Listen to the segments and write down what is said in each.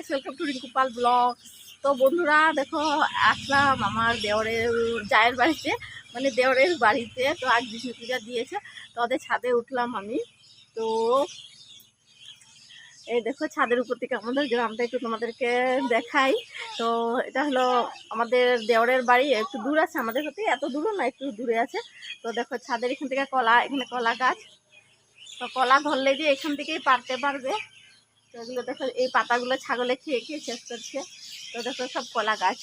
Guys welcome to Rinku Pal vlog তো বন্ধুরা, দেখো, আসলাম আমার দেওরের জায়ের বাড়িতে মানে দেওরের বাড়িতে। তো আজ বিষ্ণু পূজা দিয়েছে, তো ওদের ছাদে উঠলাম আমি। তো এই দেখো, ছাদের উপর থেকে আমাদের গ্রামটা একটু তোমাদেরকে দেখাই। তো এটা হলো আমাদের দেওরের বাড়ি, একটু দূর আছে আমাদের হতে এত দূরও না, একটু দূরে আছে। তো দেখো, ছাদের এখান থেকে কলা, এখানে কলা গাছ। তো কলা ধরলে যে এখান থেকেই পারতে পারবে। তো এগুলো দেখো এই পাতাগুলো ছাগলে খেয়ে খেয়ে শেষ করছে। তো দেখো সব কলা গাছ।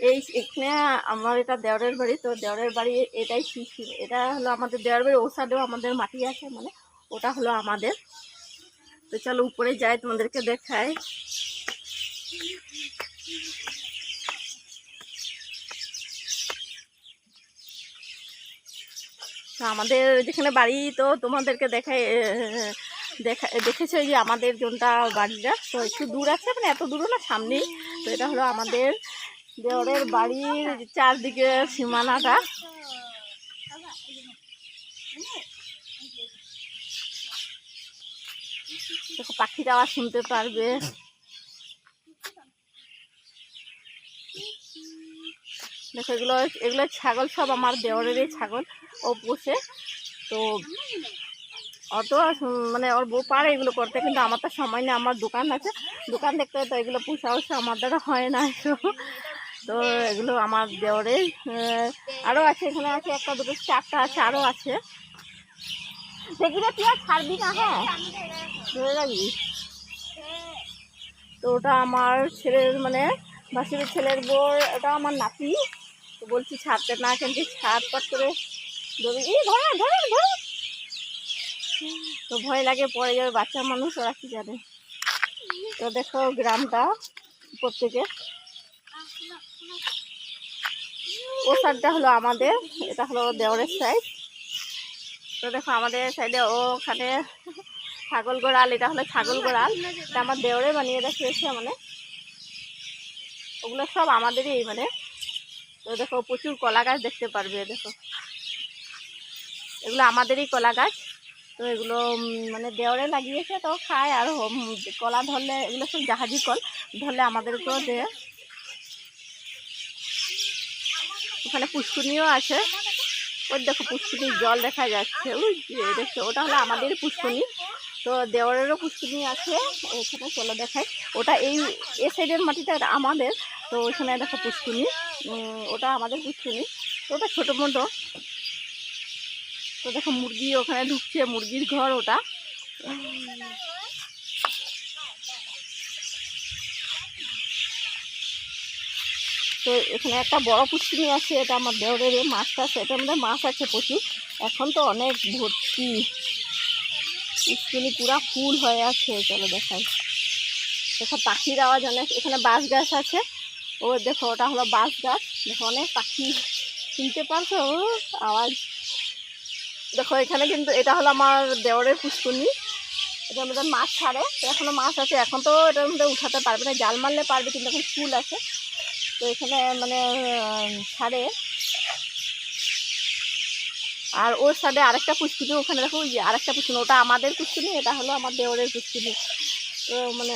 এই এখানে আমার এটা দেওরের বাড়ি তো দেওরের বাড়ি এটাই শিশির। এটা হলো আমাদের দেওরের বাড়ি ও আমাদের মাটি আছে মানে ওটা হলো আমাদের। তো চলো উপরে যাই তোমাদেরকে দেখাই। তো আমাদের যেখানে বাড়ি তো তোমাদেরকে আহ, দেখা, দেখেছ যে আমাদের জনটা বাড়িটা? তো একটু দূর আছে মানে এত দূরও না, সামনেই। তো এটা হলো আমাদের দেওরের বাড়ির চারদিকে সীমানাটা। দেখো, পাখির আওয়াজ শুনতে পারবে। দেখো, এগুলো এগুলো ছাগল, সব আমার দেওরেরই ছাগল। ও পোষে। তো অত মানে ওর বউ পারে এগুলো করতে, কিন্তু আমার তো সময় নেই, আমার দোকান আছে। দোকান দেখতে তো এগুলো পোষা ওষা আমার দ্বারা হয় না। তো এগুলো আমার দেওরে আরও আছে, এখানে আছে একটা, দুটো, চারটা আছে আরও আছে। সেগুলো তুই আর ছাড়বি না হ্যাঁ? ধরে রাখবি? তো ওটা আমার ছেলের মানে মাসির ছেলের বোর ওটা আমার নাতি। তো বলছি ছাড়তে না, কিন্তু ছাড় পাট করে ধরে ধরে ধরে ধরে। তো ভয় লাগে, পড়ে যাবে, বাচ্চা মানুষ ওরা কি জানে? তো দেখো গ্রামটা উপর থেকে ও সাইডটা হলো আমাদের, এটা হলো দেওরের সাইড তো দেখো আমাদের সাইডে ওখানে ছাগল গোড়াল, এটা হলো ছাগল গোড়াল। এটা আমার দেওরে বানিয়ে রেখেছে মানে। ওগুলো সব আমাদেরই মানে। তো দেখো প্রচুর কলা গাছ দেখতে পারবে, দেখো। এগুলো আমাদেরই কলা গাছ তো এগুলো মানে দেওরে লাগিয়েছে, তো খায় আর কলা ধরলে, এগুলো সব জাহাজি কল, ধরলে আমাদেরকেও দেয় ওখানে পুষ্কুনিও আছে। ওই দেখো পুষ্কুনির জল দেখা যাচ্ছে। ওই দেখছ, ওটা হলো আমাদের পুষ্কুনি। তো দেওয়ারেরও পুষ্কুনি আছে ওখানে চলো দেখাই। ওটা এই, এ সাইডের মাটিটা আমাদের, তো ওখানে দেখো পুষ্কুনি। ওটা আমাদের পুষ্কুনি। তো ওটা ছোটো মোটো। তো দেখো মুরগি ওখানে ঢুকছে, মুরগির ঘর ওটা। তো এখানে একটা বড় পুষ্কিনি আছে, এটা আমার দেওরের মাছ টাছ এটার মধ্যে মাছ আছে প্রচুর। এখন তো অনেক ভর্তি। পুষ্কিনি পুরা ফুল হয়ে আছে, চলো দেখাই। দেখো পাখির আওয়াজ অনেক, এখানে বাঁশ গাছ আছে। ও দেখো, ওটা হলো বাঁশ গাছ। দেখো অনেক পাখি। শুনতে পারছ? আওয়াজ দেখো, এখানে কিন্তু এটা হলো আমার দেওরের পুষ্কুনি এটার মধ্যে মাছ ছাড়ে, তো এখনও মাছ আছে। এখন তো এটার মধ্যে উঠাতে পারবে না, জাল মারলে পারবে, কিন্তু এখন ফুল আছে। তো এখানে মানে ছাড়ে। আর ওর সাথে আরেকটা পুষ্কুনি ওখানে দেখো, ওই আরেকটা পুষ্কুনি ওটা আমাদের পুষ্কুনি এটা হলো আমার দেওরের পুষ্কুনি তো মানে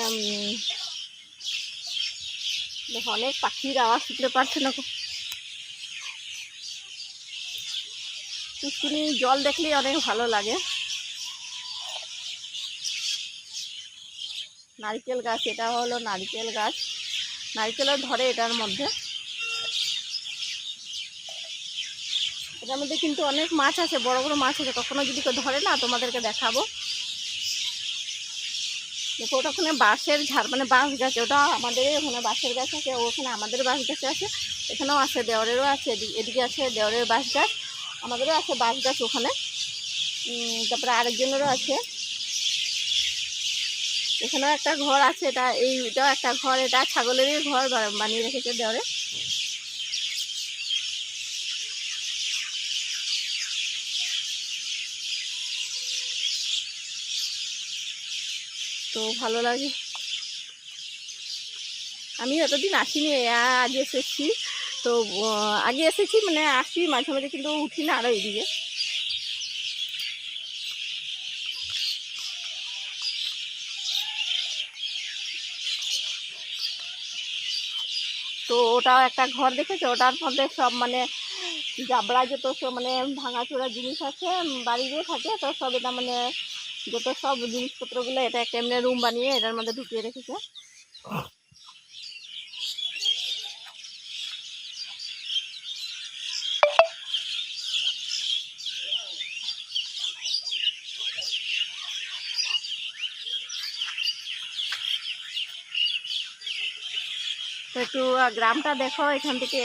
দেখো, অনেক পাখির আওয়াজ শুনতে পারছে না খুব। পুষ্কুনি জল দেখলেই অনেক ভালো লাগে। নারকেল গাছ, এটা হলো নারকেল গাছ। নারকেলও ধরে এটার মধ্যে। এটার মধ্যে কিন্তু অনেক মাছ আছে, বড় বড় মাছ আছে। কখনো যদি কেউ ধরে না, তোমাদেরকে দেখাবো। দেখো, ওটা ওখানে বাঁশের ঝাড় মানে বাঁশ গাছ, ওটা আমাদের ওখানে বাঁশের গাছ আছে, ওখানে আমাদের বাঁশ গাছ আছে, এখানেও আছে দেওয়ারেরও আছে এদি- এদিকে আছে দেওয়ারের বাঁশ গাছ। আমাদেরও আছে বাঁশ গাছ ওখানে। তারপরে আরেকজনেরও আছে। এখানেও একটা ঘর আছে, এটা এইটাও একটা ঘর, এটা ছাগলেরই ঘর বানিয়ে রেখেছে দেওয়ারে তো ভালো লাগে। আমি এতদিন আসিনি আ- আগে এসেছি। তো আগে এসেছি মানে আসি মাঝে মাঝে, কিন্তু উঠি না আরও এদিকে তো ওটাও একটা ঘর দেখেছে? ওটার মধ্যে সব মানে জাবড়া যত সব মানে ভাঙাচোরা জিনিস আছে বাড়িতে থাকে, তো সব এটা মানে যত সব জিনিসপত্রগুলো, এটা একটা এমনি রুম বানিয়ে এটার মধ্যে ঢুকিয়ে রেখেছে। তো একটু গ্রামটা দেখো এখান থেকে।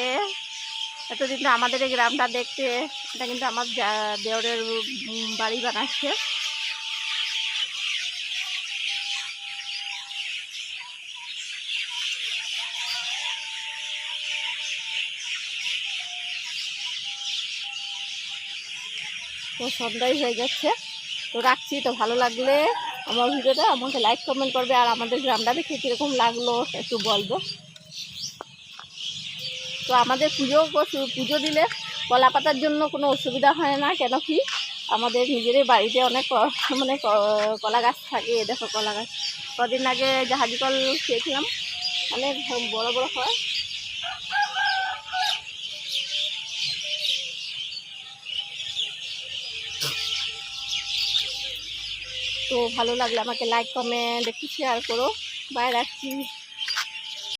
এতদিন তো আমাদের এই গ্রামটা দেখতে, এটা কিন্তু আমার দেওরের বাড়ি বানাচ্ছে। তো সন্ধ্যাই হয়ে যাচ্ছে তো রাখছি, তো ভালো লাগলে আমার ভিডিওটা আমাকে লাইক কমেন্ট করবে, আর আমাদের গ্রামটা দেখে কীরকম লাগল, একটু বলব। তো আমাদের পুজো পুজো দিলে কলা পাতার জন্য কোনো অসুবিধা হয় না, কেন কি আমাদের নিজেরই বাড়িতে অনেক মানে কলা গাছ থাকে দেখো কলা গাছ। কদিন আগে জাহাজি কল খেয়েছিলাম অনেক বড় বড় হয়। তো ভালো লাগলে আমাকে লাইক কমেন্ট একটু শেয়ার করো। বাই রাখছি।